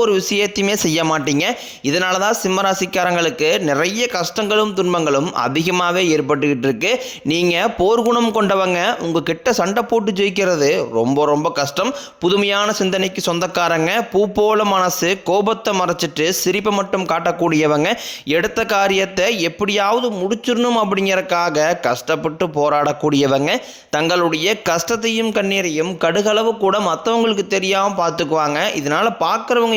ஒரு விஷயத்தையுமே செய்ய மாட்டீங்க. இதனால தான் சிம்மராசிக்காரங்களுக்கு நிறைய கஷ்டங்களும் துன்பங்களும் அதிகமாகவே ஏற்பட்டுக்கிட்டு இருக்கு. நீங்கள் போர்க்குணம் கொண்டவங்க உங்ககிட்ட சண்டை போட்டு ஜெயிக்கிறது ரொம்ப ரொம்ப கஷ்டம். புதுமையான சிந்தனைக்கு சொந்தக்காரங்க பூ போல மனசு கோபத்தை மறைச்சிட்டு சிரிப்பை மட்டும் காட்டக்கூடியவங்க எடுத்த காரியத்தை எப்படியாவது முடிச்சிடணும் அப்படிங்கிறக்காக கஷ்டப்பட்டு போராடக்கூடியவங்க தங்களுடைய கஷ்டத்தையும் கண்ணீரையும் கடுகளவு கூட மற்றவங்களுக்கு தெரியாமல் பார்த்துக்குவாங்க. இதனால் பார்க்குறவங்க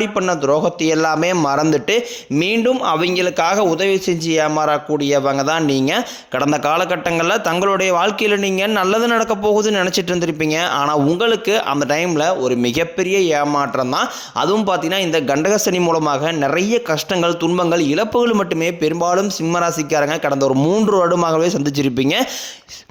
பண்ண துரோகத்தை எல்லாமே மறந்துட்டு மீண்டும் அவங்களுக்காக உதவி செஞ்சு ஏமாறக்கூடியவங்க தான் நீங்கள் கடந்த காலகட்டங்களில் தங்களுடைய வாழ்க்கையில் நீங்கள் நல்லது நடக்க போகுதுன்னு நினச்சிட்டு இருந்திருப்பீங்க. ஆனால் உங்களுக்கு அந்த டைமில் ஒரு மிகப்பெரிய ஏமாற்றம் தான். அதுவும் பார்த்தீங்கன்னா இந்த கண்டகசனி மூலமாக நிறைய கஷ்டங்கள் துன்பங்கள் இழப்புகள் மட்டுமே பெரும்பாலும் சிம்மராசிக்காரங்க கடந்த ஒரு மூன்று வருடமாகவே சந்திச்சிருப்பீங்க.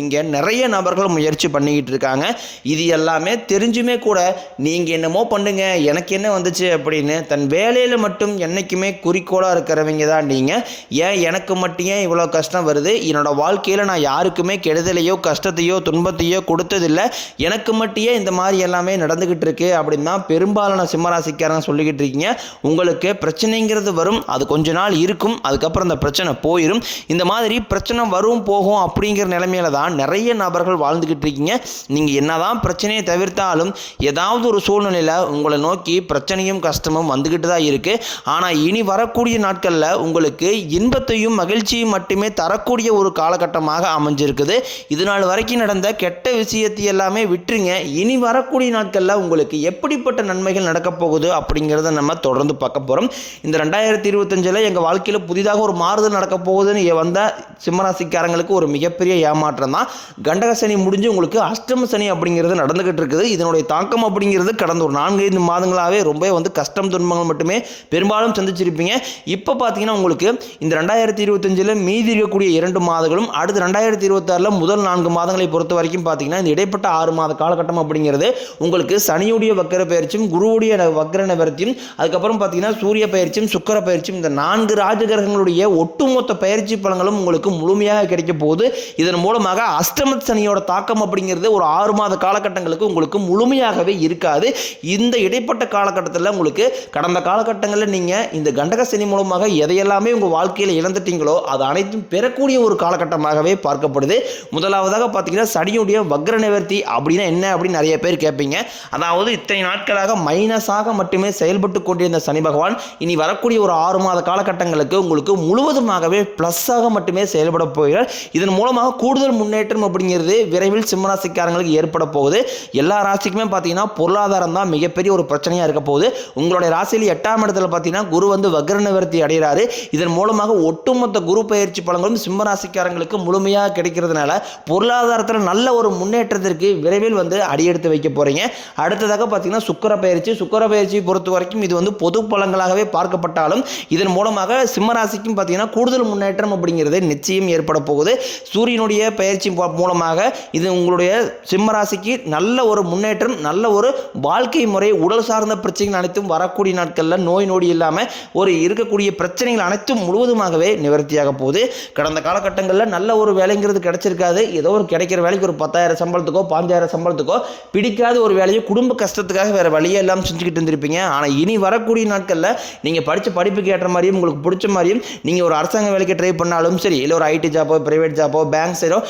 இங்கே நிறைய நபர்கள் முயற்சி பண்ணிக்கிட்டு இருக்காங்க. இது எல்லாமே தெரிஞ்சுமே கூட நீங்கள் என்னமோ பண்ணுங்க எனக்கு என்ன வந்துச்சு அப்படின்னு தன் வேலையில் மட்டும் என்றைக்குமே குறிக்கோளாக இருக்கிறவங்க தான் நீங்கள் ஏன் எனக்கு மட்டும் ஏன் இவ்வளோ கஷ்டம் வருது? என்னோட வாழ்க்கையில் நான் யாருக்குமே கெடுதலையோ கஷ்டத்தையோ துன்பத்தையோ கொடுத்ததில்லை. எனக்கு மட்டும் இந்த மாதிரி எல்லாமே நடந்துக்கிட்டு இருக்கு அப்படின்னு தான் பெரும்பாலான சிம்மராசிக்காரங்க சொல்லிக்கிட்டு இருக்கீங்க. உங்களுக்கு பிரச்சனைங்கிறது வரும் அது கொஞ்ச நாள் இருக்கும் அதுக்கப்புறம் அந்த பிரச்சனை போயிடும் இந்த மாதிரி பிரச்சனை வரும் போகும் அப்படிங்கிற நிலைமையில தான் நிறைய நபர்கள் வாழ்ந்துக்கிட்டு இருக்கீங்க. நீங்கள் என்னதான் பிரச்சனையை தவிர்த்தாலும் ஏதாவது ஒரு சூழ்நிலையில் உங்களை நோக்கி பிரச்சனையும் கஷ்டமும் வந்துக்கிட்டு தான் இருக்குது ஆனால் இனி வரக்கூடிய நாட்களில் உங்களுக்கு இன்பத்தையும் மகிழ்ச்சியும் மட்டுமே தரக்கூடிய ஒரு காலகட்டமாக அமைஞ்சிருக்குது. இது நாள் வரைக்கும் நடந்த கெட்ட விஷயத்தை எல்லாமே விட்டுருங்க. இனி வரக்கூடிய நாட்களில் உங்களுக்கு எப்படிப்பட்ட நன்மைகள் நடக்கப் போகுது அப்படிங்கிறத நம்ம தொடர்ந்து பார்க்க போகிறோம் இந்த ரெண்டாயிரத்தி இருபத்தஞ்சில் எங்கள் வாழ்க்கையில் புதிதாக ஒரு மாறுதல் நடக்கப் போகுதுன்னு வந்த சிம்மராசிக்காரங்களுக்கு ஒரு மிகப்பெரிய ஏமாற்றம். தான் கண்டக சனி முடிஞ்சு உங்களுக்கு அஷ்டம சனி அப்படிங்கிறது நடந்துகிட்டு இருக்குது. இதனுடைய தாக்கம் அப்படிங்கிறது கடந்த ஒரு நான்கைந்து மாதங்களாகவே ரொம்ப வந்து கஷ்டம் துன்பங்கள் மட்டுமே பெரும்பாலும் சந்திச்சிருப்பீங்க. இப்போ பார்த்தீங்கன்னா உங்களுக்கு இந்த ரெண்டாயிரத்தி இருபத்தஞ்சில் மீதி இருக்கக்கூடிய இரண்டு மாதங்களும் அடுத்து ரெண்டாயிரத்தி இருபத்தாறில் முதல் நான்கு மாதங்களை பொறுத்த வரைக்கும் பார்த்தீங்கன்னா இந்த இடைப்பட்ட ஆறு மாத காலகட்டம் அப்படிங்கிறது உங்களுக்கு சனியுடைய வக்கர பயிற்சியும் குருவுடைய வக்கர நபர்த்தியும் நிவர்த்தியும் அதுக்கப்புறம் பார்த்தீங்கன்னா சூரிய பயிற்சியும் சுக்கர பயிற்சியும் இந்த நான்கு ராஜகிரகங்களுடைய ஒட்டுமொத்த பயிற்சி பலங்களும் உங்களுக்கு முழுமையாக கிடைக்க போகுது. இதன் மூலமாக அஷ்டம சனியோட தாக்கம் அப்படிங்கிறது ஒரு ஆறு மாத காலகட்டங்களுக்கு உங்களுக்கு முழுமையாகவே இருக்காது. இந்த இடைப்பட்ட காலகட்டத்தில் உங்களுக்கு கடந்த காலகட்டங்களில் நீங்கள் இந்த கண்டக சனி மூலமாக எதையெல்லாமே உங்கள் வாழ்க்கையில் இழந்துட்டீங்களோ அது அனைத்தும் பெறக்கூடிய ஒரு காலகட்டமாகவே பார்க்கப்படுது. முதலாவதாக பார்த்தீங்கன்னா சனியுடைய வக்ர நிவர்த்தி அப்படின்னா என்ன அப்படின்னு நிறைய பேர் கேட்பீங்க அதாவது இத்தனை நாட்களாக மைனஸாக மட்டுமே செயல்பட்டு கொண்டிருந்த சனி பகவான் இனி வரக்கூடிய ஒரு ஆறு மாத காலகட்டங்களுக்கு உங்களுக்கு முழுவதுமாகவே ப்ளஸ்ஸாக மட்டுமே செயல்பட போகிறார். இதன் மூலமாக கூடுதல் முன்னேற்றம் அப்படிங்கிறது விரைவில் சிம்மராசிக்காரங்களுக்கு ஏற்பட போகுது. எல்லா ராசிக்குமே பார்த்தீங்கன்னா பொருளாதாரம் தான் மிகப்பெரிய ஒரு பிரச்சனையாக இருக்க போகுது. உங்களுடைய ராசியில் எட்டாம் இடத்துல பார்த்தீங்கன்னா குரு வந்து வக்ர நிவர்த்தி அடைகிறாரு. இதன் மூலமாக ஒட்டுமொத்த குரு பயிற்சி பலங்களும் சிம்மராசிக்காரங்களுக்கு முழுமையாக கிடைக்கிறதுனால பொருளாதாரத்தில் நல்ல ஒரு முன்னேற்றத்திற்கு விரைவில் வந்து அடியெடுத்து வைக்க போகிறீங்க அடுத்ததாக பார்த்தீங்கன்னா சுக்கர பயிற்சி. சுக்கர பயிற்சியை பொறுத்த வரைக்கும் இது வந்து பொது பலங்களாகவே பார்க்கப்பட்டாலும் இதன் மூலமாக சிம்மராசிக்கும் பார்த்தீங்கன்னா கூடுதல் முன்னேற்றம் அப்படிங்கிறது நிச்சயம் ஏற்பட போகுது. சூரியனுடைய பெயர் பயிற்சி மூலமாக இது உங்களுடைய சிம்மராசிக்கு நல்ல ஒரு முன்னேற்றம் நல்ல ஒரு வாழ்க்கை முறை உடல் சார்ந்த பிரச்சனைகள் அனைத்தும் வரக்கூடிய நாட்களில் நோய் நொடி இல்லாமல் ஒரு இருக்கக்கூடிய பிரச்சனைகள் அனைத்தும் முழுவதுமாகவே நிவர்த்தியாக போகுது. கடந்த காலகட்டங்களில் நல்ல ஒரு வேலைங்கிறது கிடைச்சிருக்காது. ஏதோ ஒரு கிடைக்கிற வேலைக்கு ஒரு பத்தாயிரம் சம்பளத்துக்கோ பாஞ்சாயிரம் சம்பளத்துக்கோ பிடிக்காத ஒரு வேலையை குடும்ப கஷ்டத்துக்காக வேறு வழியே எல்லாம் செஞ்சுக்கிட்டு இருந்திருப்பீங்க. ஆனால் இனி வரக்கூடிய நாட்களில் நீங்கள் படித்த படிப்புக்கு ஏற்ற மாதிரியும் உங்களுக்கு பிடிச்ச மாதிரியும் நீங்கள் ஒரு அரசாங்க வேலைக்கு ட்ரை பண்ணாலும் சரி இல்லை ஒரு ஐடி ஜாப்போ ப்ரைவேட் ஜாப்போ பேங்க் சைடோ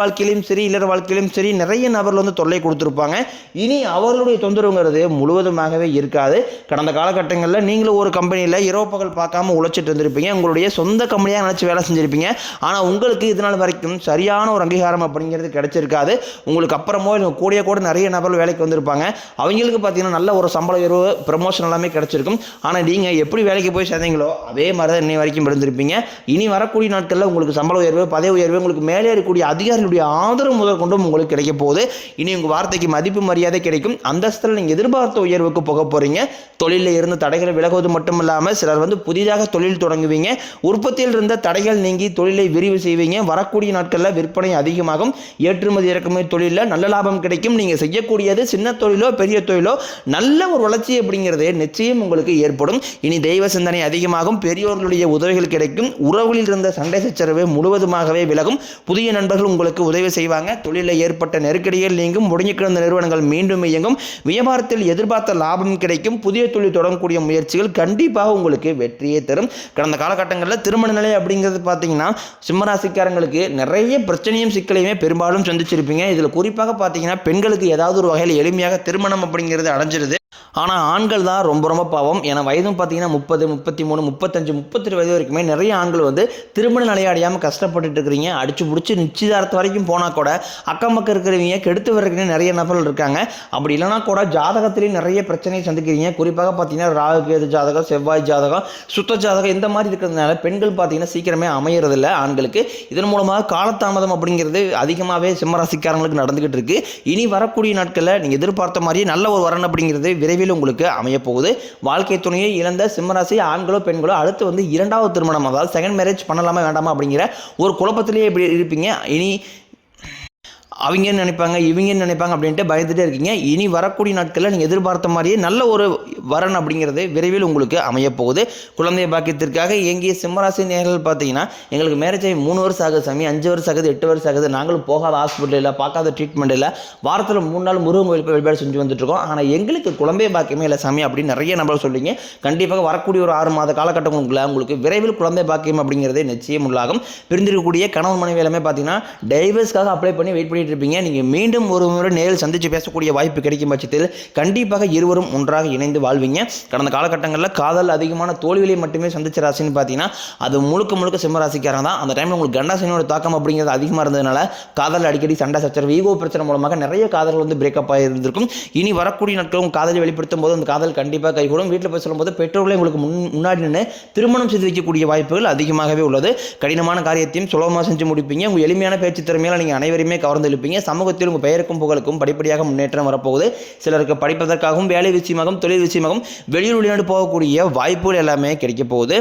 வாழ்க்கையிலும் சரி இல்லற வாழ்க்கையிலும் சரி நிறைய நபர்கள் வந்து தொல்லை கொடுத்துருப்பாங்க. இனி அவர்களுடைய தொந்தரவுங்கிறது முழுவதுமாகவே இருக்காது. கடந்த காலகட்டங்களில் நீங்களும் ஒரு கம்பெனியில் இரவு பகல் பார்க்காம உழைச்சிட்டு இருந்திருப்பீங்க. உங்களுடைய சொந்த கம்பெனியாக நினச்சி வேலை செஞ்சுருப்பீங்க. ஆனால் உங்களுக்கு இதனால் வரைக்கும் சரியான ஒரு அங்கீகாரம் அப்படிங்கிறது கிடைச்சிருக்காது. உங்களுக்கு அப்புறமோ இல்லை கூடிய கூட நிறைய நபர்கள் வேலைக்கு வந்திருப்பாங்க. அவங்களுக்கு பார்த்தீங்கன்னா நல்ல ஒரு சம்பள உயர்வு ப்ரமோஷன் எல்லாமே கிடைச்சிருக்கும். ஆனால் நீங்கள் எப்படி வேலைக்கு போய் சேர்ந்தீங்களோ அதே மாதிரி தான் இன்னை வரைக்கும் இருந்திருப்பீங்க. இனி வரக்கூடிய நாட்களில் உங்களுக்கு சம்பள உயர்வு பதவி உயர்வு உங்களுக்கு மேலே இருக்கக்கூடிய அதிகாரிகளுடைய ஆதரவு முதல் கொண்டும் உங்களுக்கு கிடைக்க போகுது. இனி உங்கள் வார்த்தைக்கு மதிப்பு மரியாதை கிடைக்கும். அந்தஸ்தில் நீங்கள் எதிர்பார்த்த உயர்வுக்கு போக போகிறீங்க தொழிலில் இருந்து தடைகளை விலகுவது மட்டும் இல்லாமல் சிலர் வந்து புதிதாக தொழில் தொடங்குவீங்க. உற்பத்தியில் இருந்த தடைகள் நீங்கி தொழிலை விரிவு செய்வீங்க. வரக்கூடிய நாட்களில் விற்பனை அதிகமாகும். ஏற்றுமதி இறக்குமதி தொழிலில் நல்ல லாபம் கிடைக்கும். நீங்கள் செய்யக்கூடியது சின்ன தொழிலோ பெரிய தொழிலோ நல்ல ஒரு வளர்ச்சி அப்படிங்கிறது நிச்சயம் உங்களுக்கு ஏற்படும். இனி தெய்வ சிந்தனை அதிகமாகும். பெரியோர்களுடைய உதவிகள் கிடைக்கும். உறவுகளில் இருந்த சண்டை சச்சரவு முழுவதுமாகவே விலகும். புதிய நண்பர்கள் உங்களுக்கு உதவி செய்வாங்க. தொழிலில் ஏற்பட்ட நெருக்கடிகள் நீங்கும் முடங்கி கிடந்த நிறுவனங்கள் மீண்டும் இயங்கும். வியாபாரத்தில் எதிர்பார்த்த லாபம் கிடைக்கும். புதிய தொழில் தொடங்கக்கூடிய முயற்சிகள் கண்டிப்பாக உங்களுக்கு வெற்றியை தரும். கடந்த காலகட்டங்களில் திருமண நிலை அப்படிங்கிறது பார்த்தீங்கன்னா சிம்மராசிக்காரங்களுக்கு நிறைய பிரச்சனையும் சிக்கலையுமே பெரும்பாலும் சந்திச்சிருப்பீங்க. இதில் குறிப்பாக பார்த்தீங்கன்னா பெண்களுக்கு ஏதாவது ஒரு வகையில் எளிமையாக திருமணம் அப்படிங்கிறது அடைஞ்சிருது. ஆனால் ஆண்கள் தான் ரொம்ப ரொம்ப பாவம். ஏன்னா வயதும் பார்த்தீங்கன்னா முப்பது முப்பத்தி மூணு முப்பத்தஞ்சு முப்பத்தெட்டு வயது வரைக்குமே நிறைய ஆண்கள் வந்து திருமண நிலையடையாமல் கஷ்டப்பட்டுட்டு இருக்கிறீங்க. அடிச்சு பிடிச்சி நிச்சயதார்த்தம் வரைக்கும் போனால் கூட அக்கம் பக்கம் இருக்கிறவங்க கெடுத்து வர்றதுக்குன்னு நிறைய நபர்கள் இருக்காங்க. அப்படி இல்லைனா கூட ஜாதகத்திலேயும் நிறைய பிரச்சனையை சந்திக்கிறீங்க. குறிப்பாக பார்த்தீங்கன்னா ராகு கேது ஜாதகம் செவ்வாய் ஜாதகம் சுத்த ஜாதகம் இந்த மாதிரி இருக்கிறதுனால பெண்கள் பார்த்தீங்கன்னா சீக்கிரமே அமையறதில்ல ஆண்களுக்கு. இதன் மூலமாக காலதாமதம் அப்படிங்கிறது அதிகமாகவே சிம்மராசிக்காரங்களுக்கு நடந்துகிட்டு இருக்கு. இனி வரக்கூடிய நாட்களில் நீங்கள் எதிர்பார்த்த மாதிரியே நல்ல ஒரு வரன் அப்படிங்கிறது விரைவில் உங்களுக்கு அமையப்போகுது. வாழ்க்கை துணையை இழந்த சிம்மராசி ஆண்களோ பெண்களோ அடுத்து வந்து இரண்டாவது திருமணம் அதாவது செகண்ட் மேரேஜ் பண்ணலாமா வேண்டாமா அப்படிங்கிற ஒரு குழப்பத்திலேயே இப்படி இருப்பீங்க. இனி அவங்க நினைப்பாங்க இவங்க நினைப்பாங்க அப்படின்ட்டு பயந்துகிட்டே இருக்கீங்க. இனி வரக்கூடிய நாட்களில் நீங்கள் எதிர்பார்த்த மாதிரியே நல்ல ஒரு வரன் அப்படிங்கிறது விரைவில் உங்களுக்கு அமையப்போகுது. குழந்தை பாக்கியத்திற்காக எங்கே சிம்மராசி நேர்கள் பார்த்தீங்கன்னா எங்களுக்கு மேரேஜ் ஆகி மூணு வருஷம் ஆகுது சாமி அஞ்சு வருஷம் ஆகுது எட்டு வருஷம் ஆகுது. நாங்களும் போகாத ஹாஸ்பிட்டல் இல்லை பார்க்காத ட்ரீட்மெண்ட் இல்லை. வாரத்தில் மூணு நாள் முருகன் கோயில் போய் வழிபாடு செஞ்சு வந்துட்டுருக்கோம். ஆனால் எங்களுக்கு குழந்தை பாக்கியமே இல்லை சாமி அப்படின்னு நிறைய நம்பர் சொல்லிங்க கண்டிப்பாக வரக்கூடிய ஒரு ஆறு மாத காலகட்டங்களுக்குள்ள உங்களுக்கு விரைவில் குழந்தை பாக்கியம் அப்படிங்கிறதே நிச்சயம் உள்ளாகும். பிரிந்திருக்கக்கூடிய கணவன் மனைவி எல்லாமே பார்த்தீங்கன்னா டைவர்ஸ்க்காக அப்ளை பண்ணி வெயிட் இருப்பீங்க நீங்கள் மீண்டும் ஒரு முறை நேரில் சந்தித்து பேசக்கூடிய வாய்ப்பு கிடைக்கும் பட்சத்தில் கண்டிப்பாக இருவரும் ஒன்றாக இணைந்து வாழ்வீங்க. கடந்த காலகட்டங்களில் காதல் அதிகமான தோல்விகளை மட்டுமே சந்திச்ச ராசின்னு பார்த்தீங்கன்னா அது முழுக்க முழுக்க சிம்மராசிக்காரன் தான். அந்த டைமில் உங்களுக்கு கண்டாசனியோட தாக்கம் அப்படிங்கிறது அதிகமாக இருந்ததுனால காதல் அடிக்கடி சண்டை சச்சரவு ஈகோ பிரச்சனை மூலமாக நிறைய காதல்கள் வந்து பிரேக்கப் ஆகியிருந்திருக்கும் இனி வரக்கூடிய நாட்கள் உங்கள் காதலை வெளிப்படுத்தும் போது அந்த காதல் கண்டிப்பாக கைகூடும். வீட்டில் போய் சொல்லும்போது பெற்றோர்களே உங்களுக்கு முன் முன்னாடி நின்று திருமணம் செய்து வைக்கக்கூடிய வாய்ப்புகள் அதிகமாகவே உள்ளது. கடினமான காரியத்தையும் சுலபமாக செஞ்சு முடிப்பீங்க. உங்கள் எளிமையான பேச்சு திறமையால் நீங்கள் அனைவருமே கவர்ந்து எழுப்பீங்க சமூகத்தில் உங்கள் பெயருக்கும் புகழுக்கும் படிப்படியாக முன்னேற்றம் வரப்போகுது. சிலருக்கு படிப்பதற்காகவும் வேலை விஷயமாகவும் தொழில் விஷயமாகவும் வெளியூர் வெளிநாடு போகக்கூடிய வாய்ப்புகள் எல்லாமே கிடைக்க போகுது.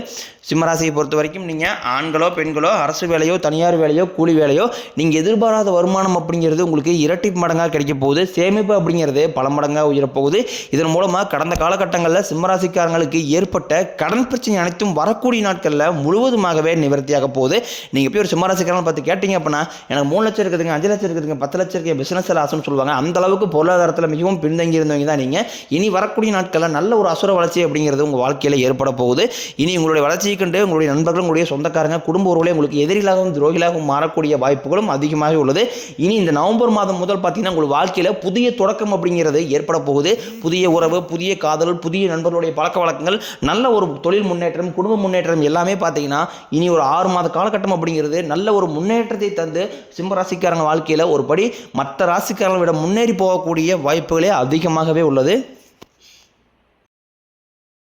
சிம்மராசியை பொறுத்த வரைக்கும் நீங்கள் ஆண்களோ பெண்களோ அரசு வேலையோ தனியார் வேலையோ கூலி வேலையோ நீங்கள் எதிர்பாராத வருமானம் அப்படிங்கிறது உங்களுக்கு இரட்டி மடங்காக கிடைக்க போகுது. சேமிப்பு அப்படிங்கிறது பல மடங்காக உயரப்போகுது. இதன் மூலமாக கடந்த காலகட்டங்களில் சிம்மராசிக்காரங்களுக்கு ஏற்பட்ட கடன் பிரச்சனை அனைத்தும் வரக்கூடிய நாட்களில் முழுவதுமாகவே நிவர்த்தியாக போகுது. நீங்கள் போய் ஒரு சிம்மராசிக்காரன் பார்த்து கேட்டிங்க அப்படின்னா எனக்கு மூணு லட்சம் இருக்குதுங்க அஞ்சு லட்சம் இருக்குதுங்க பத்து லட்சம் இருக்குது பிஸ்னஸ் லாஸ்னு சொல்லுவாங்க. அந்த அளவுக்கு பொருளாதாரத்தில் மிகவும் பின்தங்கி இருந்தவங்க தான் நீங்கள் இனி வரக்கூடிய நாட்களில் நல்ல ஒரு அசுர வளர்ச்சி அப்படிங்கிறது உங்கள் வாழ்க்கையில் ஏற்பட போகுது. இனி உங்களுடைய வளர்ச்சி கண்டு உங்களுடைய நண்பர்கள் உங்களுடைய சொந்தக்காரங்க குடும்ப உறவுகளே உங்களுக்கு எதிரிகளாகவும் துரோகிகளாகவும் மாறக்கூடிய வாய்ப்புகளும் அதிகமாக உள்ளது. இனி இந்த நவம்பர் மாதம் முதல் பார்த்தீங்கன்னா உங்கள் வாழ்க்கையில் புதிய தொடக்கம் அப்படிங்கிறது ஏற்பட போகுது. புதிய உறவு புதிய காதல் புதிய நண்பர்களுடைய பழக்க வழக்கங்கள் நல்ல ஒரு தொழில் முன்னேற்றம் குடும்ப முன்னேற்றம் எல்லாமே பார்த்தீங்கன்னா இனி ஒரு ஆறு மாத காலகட்டம் அப்படிங்கிறது நல்ல ஒரு முன்னேற்றத்தை தந்து சிம்ம ராசிக்காரங்க வாழ்க்கையில் ஒரு படி மற்ற ராசிக்காரங்களை விட முன்னேறி போகக்கூடிய வாய்ப்புகளே அதிகமாகவே உள்ளது.